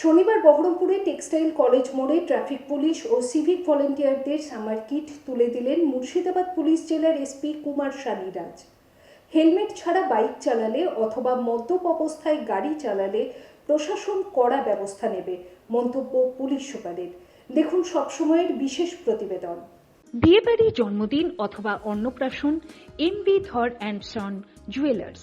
শনিবার বহরমপুরে textile college মোড়ে ট্রাফিক পুলিশ ও সিভিক ভলেন্টিয়ারদের সামার কিট তুলে দিলেন মুর্শিদাবাদ পুলিশ জেলার এসপি কুমার শালিরাজ। হেলমেট ছাড়া বাইক চালালে অথবা মদ্যপ অবস্থায় গাড়ি চালালে প্রশাসন কড়া ব্যবস্থা নেবে, মন্তব্য পুলিশ সুপারের। দেখুন সবসময়ের বিশেষ প্রতিবেদন। বিয়েবাড়ি, জন্মদিন অথবা অন্নপ্রাশন M B Dhar and son jewellers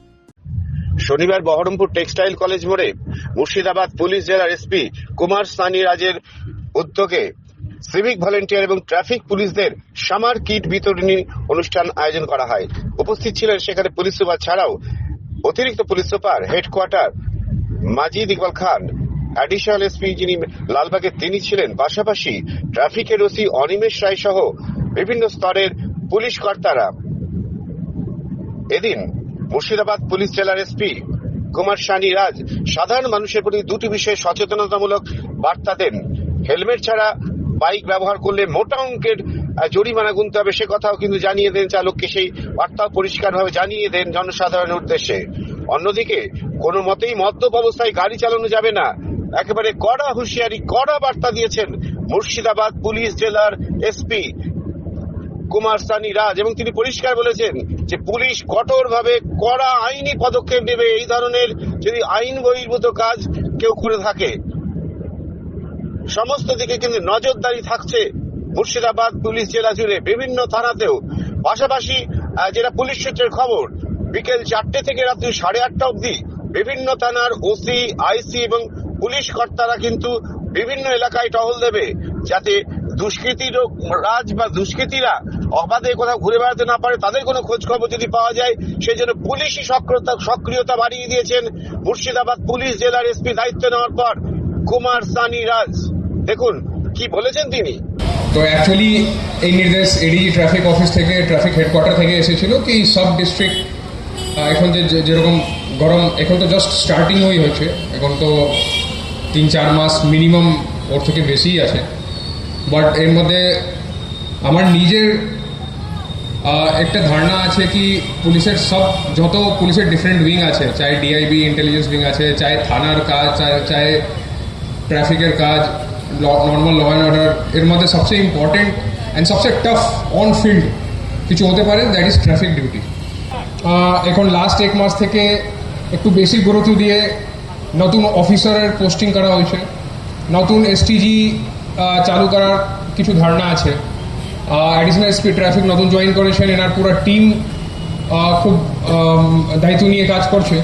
শনিবার বহরমপুর টেক্সটাইল কলেজ মোড়ে মুর্শিদাবাদ পুলিশ জেলার এসপি কুমার সানি রাজের উদ্যোগে সিভিক ভলেন্টিয়ার এবং ট্রাফিক পুলিশদের সামার কিট বিতরণী অনুষ্ঠান আয়োজন করা হয়। উপস্থিত ছিলেন সেখানে পুলিশ সুপার ছাড়াও অতিরিক্ত police super headquarter Majid Iqbal Khan. Additional SP যিনি লালবাগের তিনি ছিলেন। পাশাপাশি ট্রাফিকের ওসি অনিমেষ রায় সহ বিভিন্ন স্তরের পুলিশ কর্তারা। এদিন মুর্শিদাবাদ পুলিশ জেলার এসপি কুমার শানি রাজ সাধারণ মানুষের প্রতি দুটি বিষয়ে সচেতনতামূলক বার্তা দেন। হেলমেট ছাড়া বাইক ব্যবহার করলে মোটা অঙ্কের জরিমানা গুনতে হবে সে কথাও কিন্তু জানিয়ে দেন চালককে। সেই বার্তাও পরিষ্কারভাবে জানিয়ে দেন জনসাধারণের উদ্দেশ্যে। অন্যদিকে, কোনো মতেই মদ্যপ অবস্থায় গাড়ি চালানো যাবে না। একেবারে কড়া হুঁশিয়ারি, কড়া বার্তা দিয়েছেন মুর্শিদাবাদ পুলিশ জেলার এসপি কুমার সানি রাজ এবং তিনি পরিষ্কার বলেছেন যে পুলিশ কঠোরভাবে কড়া আইনি পদক্ষেপ নেবে এই ধরনের যদি আইন বহির্ভূত কাজ কেউ করে থাকে। সমস্ত দিকে কিন্তু নজরদারি থাকছে। মুর্শিদাবাদ পুলিশ জেলা জুড়ে বিভিন্ন থানাতেও। পাশাপাশি যেটা পুলিশ সূত্রের খবর, বিকেল চারটে থেকে রাত্রি সাড়ে আটটা অবধি বিভিন্ন থানার ওসি, আইসি এবং পুলিশ কর্তারা কিন্তু বিভিন্ন এলাকায় টহল দেবে যাতে দুষ্কৃতির রাজ বা দুষ্কৃতীরা অবাধে কোথাও ঘুরে বেড়াতে না পারে, তাদের কোনো খোঁজ খবর যদি পাওয়া যায়, সেই জন্য পুলিশি সক্রিয়তা সক্রিয়তা বাড়িয়ে দিয়েছেন। মুর্শিদাবাদ পুলিশ জেলার এসপি দায়িত্ব নেওয়ার পর কুমার সানি রাজ। দেখুন, কি বলেছেন তিনি? তো অ্যাকচুয়ালি এই নির্দেশ এডিজি ট্রাফিক অফিস থেকে ট্রাফিক হেডকোয়ার্টার থেকে এসেছিল কি সব ডিস্ট্রিক্ট এখন যে, যে- যেরকম গরম, এখন তো জাস্ট স্টার্টিং হয়ে হয়েছে এখন তো তিন চার মাস মিনিমাম ওর থেকে বেশিই আছে। বাট এর মধ্যে আমার নিজের একটা ধারণা আছে কি পুলিশের সব, যত পুলিশের ডিফারেন্ট উইং আছে, চাই ডিআইবি ইন্টেলিজেন্স উইং আছে, চাই থানার কাজ, চাই ট্রাফিকের কাজ নর্মাল ল অ্যান্ড অর্ডার এর মধ্যে সবচেয়ে ইম্পর্টেন্ট অ্যান্ড সবচেয়ে টাফ অন ফিল্ড কিছু হতে পারে দ্যাট ইজ ট্রাফিক ডিউটি এখন লাস্ট এক মাস থেকে একটু বেশি গুরুত্ব দিয়ে নতুন অফিসারের পোস্টিং করা হয়েছে, নতুন এসটিজি চালু করার কিছু ধারণা আছে। অ্যাডিশনাল স্পিড ট্রাফিক নতুন জয়েন করেছেন, এনার পুরো টিম খুব দায়িত্ব নিয়ে কাজ করছে।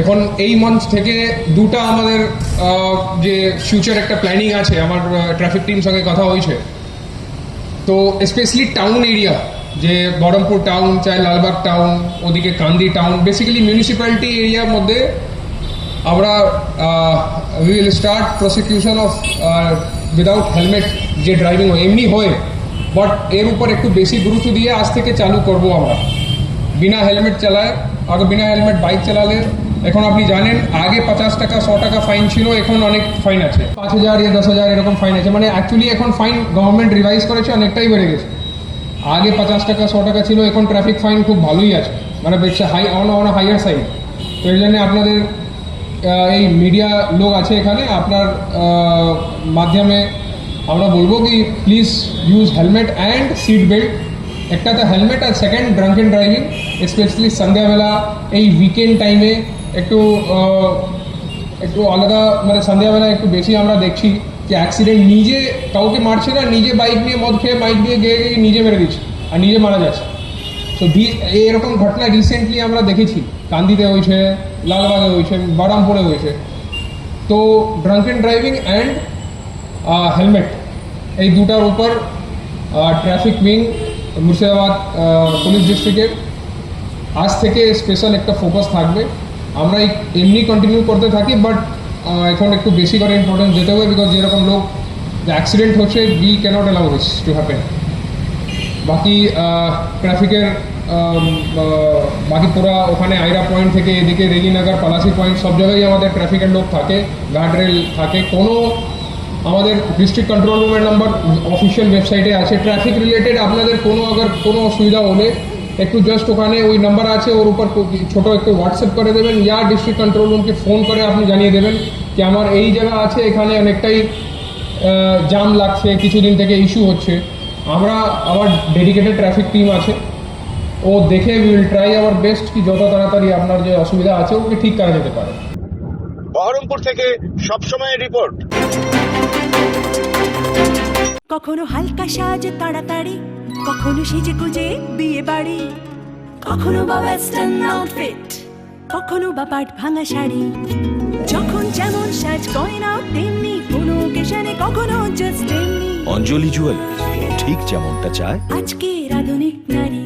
এখন এই মঞ্চ থেকে দুটা আমাদের যে ফিউচার একটা প্ল্যানিং আছে, আমার ট্রাফিক টিম সঙ্গে কথা হয়েছে। তো স্পেশালি টাউন এরিয়া যে বহরমপুর টাউন চাই লালবাগ টাউন ওদিকে কান্দি টাউন বেসিক্যালি মিউনিসিপ্যালিটি এরিয়ার মধ্যে আমরা will start prosecution of without helmet যে ড্রাইভিং হয়, এমনি হয়। বাট এর উপর একটু বেশি গুরুত্ব দিয়ে আজ থেকে চালু করব আমরা। বিনা হেলমেট চালায়, আগে বিনা হেলমেট বাইক চালালে, এখন আপনি জানেন, আগে পঞ্চাশ টাকা, শ টাকা ফাইন ছিল, এখন অনেক ফাইন আছে। পাঁচ হাজার ইয়া দশ হাজার, এরকম ফাইন আছে। মানে অ্যাকচুয়ালি এখন ফাইন গভর্নমেন্ট রিভাইজ করেছে, অনেকটাই বেড়ে গেছে। আগে পঞ্চাশ টাকা, শ টাকা ছিল, এখন ট্রাফিক ফাইন খুব ভালোই আছে। মানে high on on higher side তো এই জন্য আপনাদের এই মিডিয়া লোক আছে এখানে, আপনার মাধ্যমে আমরা বলব কি please use helmet and seat belt একটা তো হেলমেট আর সেকেন্ড ড্রাঙ্কেন ড্রাইভিং স্পেশালি সন্ধ্যাবেলা, এই উইকেন্ড টাইমে একটু একটু আলাদা মানে সন্ধ্যাবেলা একটু বেশি আমরা দেখছি যে অ্যাক্সিডেন্ট নিজে কাউকে মারছে না, নিজে বাইক নিয়ে মদ খেয়ে বাইক দিয়ে গিয়ে গিয়ে নিজে মেরে দিচ্ছে আর নিজে মারা যাচ্ছে। তো এরকম ঘটনা রিসেন্টলি আমরা দেখেছি। কান্দিতে হয়েছে লালবাগে হয়েছে বারামপুরে হয়েছে তো drunk drunken driving and helmet এই দুটার উপর ট্রাফিক উইং মুর্শিদাবাদ পুলিশ ডিস্ট্রিক্টের আজ থেকে স্পেশাল একটা ফোকাস থাকবে। আমরা এমনি কন্টিনিউ করতে থাকি বাট এখন একটু বেশি করে ইম্পর্টেন্স দিতে হবে বিকজ যেরকম লোক অ্যাক্সিডেন্ট হচ্ছে we cannot allow this to happen বাকি ট্রাফিকের বাকি পুরা ওখানে আইরা পয়েন্ট থেকে এদিকে রেজিনগর পলাশি পয়েন্ট, সব জায়গায় আমাদের ট্রাফিকের লোক থাকে গার্ডরেল থাকে। কোনো আমাদের ডিস্ট্রিক্ট কন্ট্রোল রুমের নাম্বার অফিসিয়াল ওয়েবসাইটে আছে। ট্রাফিক রিলেটেড আপনাদের কোনো আগার কোনো অসুবিধা হলে একটু জাস্ট ওখানে ওই নাম্বার আছে, ওর উপর ছোটো একটু হোয়াটসঅ্যাপ করে দেবেন। ইয়া ডিস্ট্রিক্ট কন্ট্রোল রুমকে ফোন করে আপনি জানিয়ে দেবেন যে আমার এই জায়গা আছে, এখানে অনেকটাই জাম লাগছে, কিছুদিন থেকে ইস্যু হচ্ছে। আমরা, আমার ডেডিকেটেড ট্রাফিক টিম আছে। ও দেখে উইল ট্রাই আওয়ার বেস্ট কি যত তাড়াতাড়ি আপনার যে অসুবিধা আছে ওকে ঠিক করা যেতে পারে। বহরমপুর থেকে সবসময়ের রিপোর্ট কখনো হালকা সাজ তাড়াতাড়ি কখনো সেজে গুজে বিয়ে বাড়ি। কখনো বা ওয়েস্টার্ন আউটফিট কখনো বা পাট ভাঙা শাড়ি। যখন যেমন সাজ গয়না তেমনি কোনো ওকেশনে কখনো জাস্ট তেমনি। অঞ্জলি জুয়েলার্স ঠিক যেমনটা চায়। আজকে আধুনিক নারী।